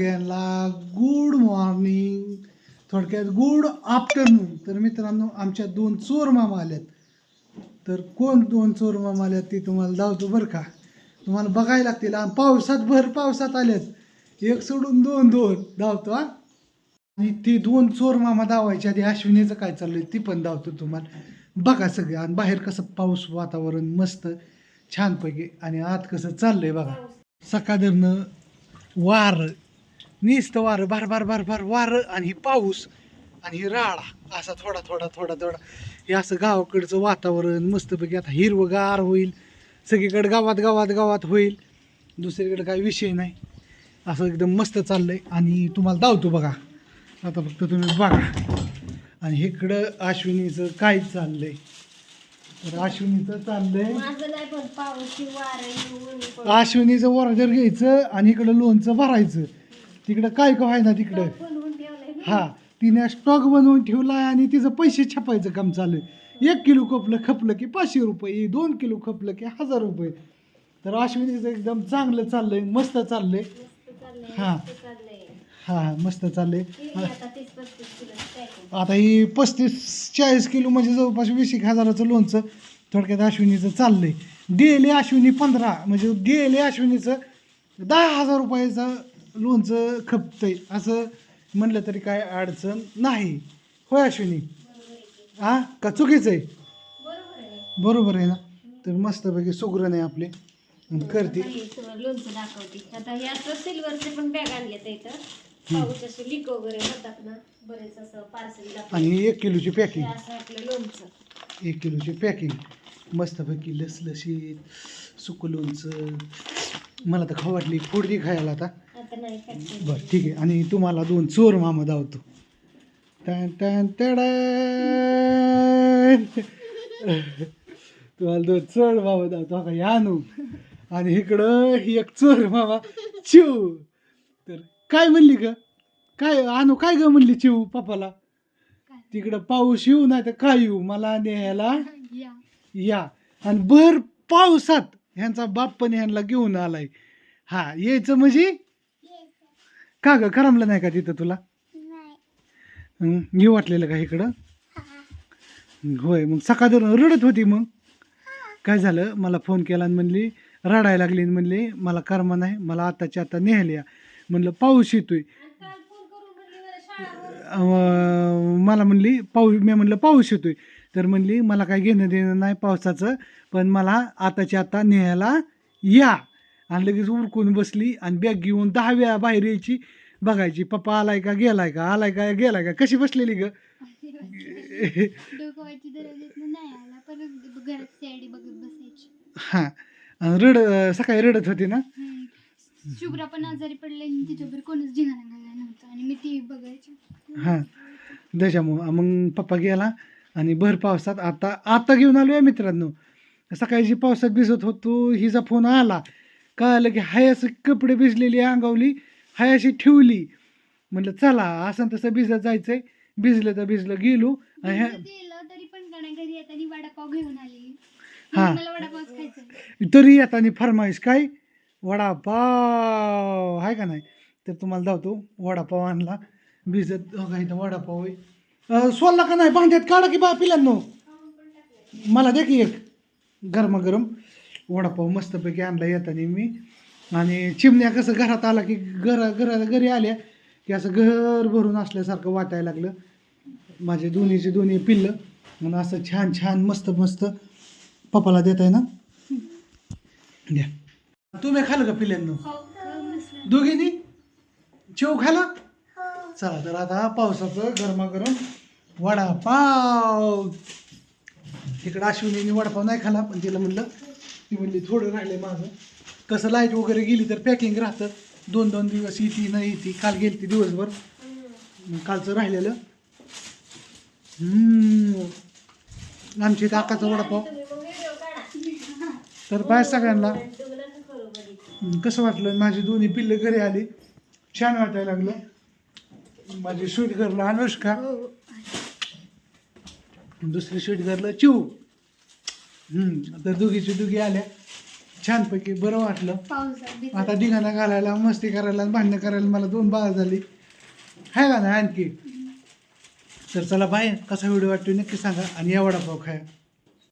सगळ्यांना good morning थोडक्यात good afternoon तर मित्रांनो आमच्या दोन चोर मामा आल्यात तर कोण दोन चोर मामा आल्यात ते तुम्हाला धावतो बरं का? तुम्हाला बघायला लागतील. आणि पावसात भर पावसात आल्यात एक सोडून दोन दोन. धावतो हा. आणि ते दोन चोर मामा धावायच्या आधी अश्विनीचं काय चाललंय ती पण धावतो तुम्हाला. बघा सगळे. आणि बाहेर कसं पाऊस वातावरण मस्त छानपैकी. आणि आत कसं चाललंय बघा. सकाळनं वार नुसतं वारं बार बार बार बार वारं आणि ही पाऊस आणि ही राळा. असा थोडा थोडा थोडा थोडा. हे असं गावाकडचं वातावरण मस्तपैकी आता हिरवगार होईल. सगळीकडे गावात गावात गावात होईल. दुसरीकडे काही विषय नाही. असं एकदम मस्त चाललंय. आणि तुम्हाला धावतो बघा. आता फक्त तुम्ही बघा. आणि इकडं अश्विनीचं काय चाललंय? तर अश्विनीचं चाललंय. अश्विनीचं ऑर्डर घ्यायचं आणि इकडं लोणचं भरायचं. तिकडं काय काय आहे ना तिकडं? हा तिने स्टॉक बनवून ठेवलाय आणि तिचं पैसे छापायचं काम चालू आहे. एक किलो खपलं खपलं की पाचशे रुपये दोन किलो खपलं की हजार रुपये. तर अश्विनीचं एकदम चांगलं चाललंय मस्त चाललंय. हा. हा हा, मस्त चाललंय. आता ही पस्तीस चाळीस किलो म्हणजे जवळपास वीस एक हजाराचं लोणचं थोडक्यात अश्विनीचं चाललंय. गेले अश्विनी पंधरा म्हणजे गेले अश्विनीचं दहा हजार रुपयाचं लोणचं खपतंय. असं म्हणलं तरी काय अडचण नाही. होय अश्विनी? हा का चुकीचं आहे बरोबर आहे ना. तर मस्तपैकी सुगरण आहे आपले. करते. लोणचं दाखवते. आता हे असं सिल्वरचे पण बॅग आणलेत इथं. पाऊस असे लीक वगैरे होतात ना बरेच असं पार्सल आणि एक किलोची पॅकिंग असं आपलं लोणचं. एक किलोची पॅकिंग मस्तपैकी लसलशीत सुकं लोणचं मला तर खाऊ वाटली. फोडली खायला आता. बरं ठीक आहे. आणि तुम्हाला दोन चोर मामा धावतो. टॅन टॅन टॅडॅन. तुम्हाला दोन चोर मामा धावतो. का यानू? आणि इकडं ही एक चोर मामा चिव तर काय म्हणली ग? काय आणू काय ग म्हणली चिव पप्पाला? तिकडं पाऊस येऊ नाही तर काय येऊ? मला न्यायला या. आणि भर पावसात ह्यांचा बाप पण ह्यांना घेऊन आलाय. हा यायचं म्हणजे? का ग? करमलं नाही का तिथं तुला? हं, येऊ वाटलेलं का इकडं? होय मग सकाळ रडत होती मग. काय झालं? मला फोन केला आणि म्हणली रडायला लागली आणि म्हणली मला कर्म नाही मला आताच्या आता नेहल्या म्हणलं पाऊस येतोय. अं, मला म्हणली पाऊस मी म्हणलं पाऊस येतोय. तर म्हणली मला काय घेणं देणं नाही पावसाचं पण मला आताच्या आता न्यायला या. आणि लगेच उरकून बसली आणि बॅग घेऊन दहा वेळा बाहेर यायची बघायची पप्पा आलाय का गेलाय का आलाय का गेलाय का कशी बसलेली ग? हां. रड सकाळी रडत होती ना. शुभ्रा पण आजारी पडले तिच्यावर कोणच जिना नव्हतं आणि मी ती बघायची. हां. त्याच्यामुळं मग पप्पा गेला. आणि भर पावसात आता आता घेऊन आलो आहे मित्रांनो. सकाळी जी पावसात भिजत होतो हिचा फोन आला. कळालं की हाय असं कपडे भिजलेली अंगावली हाय अशी ठेवली. म्हटलं चला असं तसं भिजत जायचंय. भिजलं तर भिजलं गेलो तरी येताना हा. आहे. तरी आता फरमाईश काय? वडापाव. आहे का नाही? तर तुम्हाला धावतो वडापाव आणला. भिजत हो का इथं वडापाव आहे. सोलला का नाही? भांड्यात काढा की बा पिल्यांनो मला दे की एक. गरमागरम वडापाव मस्तपैकी आणला येताना मी. आणि चिमण्या कसं घरात आला की घरा घरा घरी आल्या की असं घर भरून असल्यासारखं वाटायला लागलं. माझे दोन्हीचे दोन्ही पिल्लं. म्हणून असं छान छान मस्त मस्त पप्पाला देत आहे ना? द्या. तुम्ही खाल्लं का पिल्यांनो दोघींनी? शेव खायला चला तर आता पावसाचं गरमागरम वडापाव. तिकडं अश्विनीने वडापाव नाही खाला पण तिला म्हणलं ती म्हणली थोडं राहिलं माझं. कसं लाइट वगैरे गेली तर पॅकिंग राहतं. दोन दोन दिवस येते नाही येते काल गेली ती दिवसभर. कालचं राहिलेलं. हम्म. आमच्या इथं वडापाव. तर बाय सगळ्यांना. कसं वाटलं? माझी दोन्ही पिल्लं घरी आली. छान वाटायला लागलं. माझी स्वीट गर्ल अनुष्का दुसरी स्वीट गर्ल चिऊ. तर दोघीची दोघी आल्या. छानपैकी बरं वाटलं. आता. ढिगाणा घालायला मस्ती करायला भांडणं करायला मला दोन बाळ झाली. आहे का ना आणखी. तर चला बाय कसा व्हिडिओ वाटतो नक्की सांगा आणि या वडापाव खाया.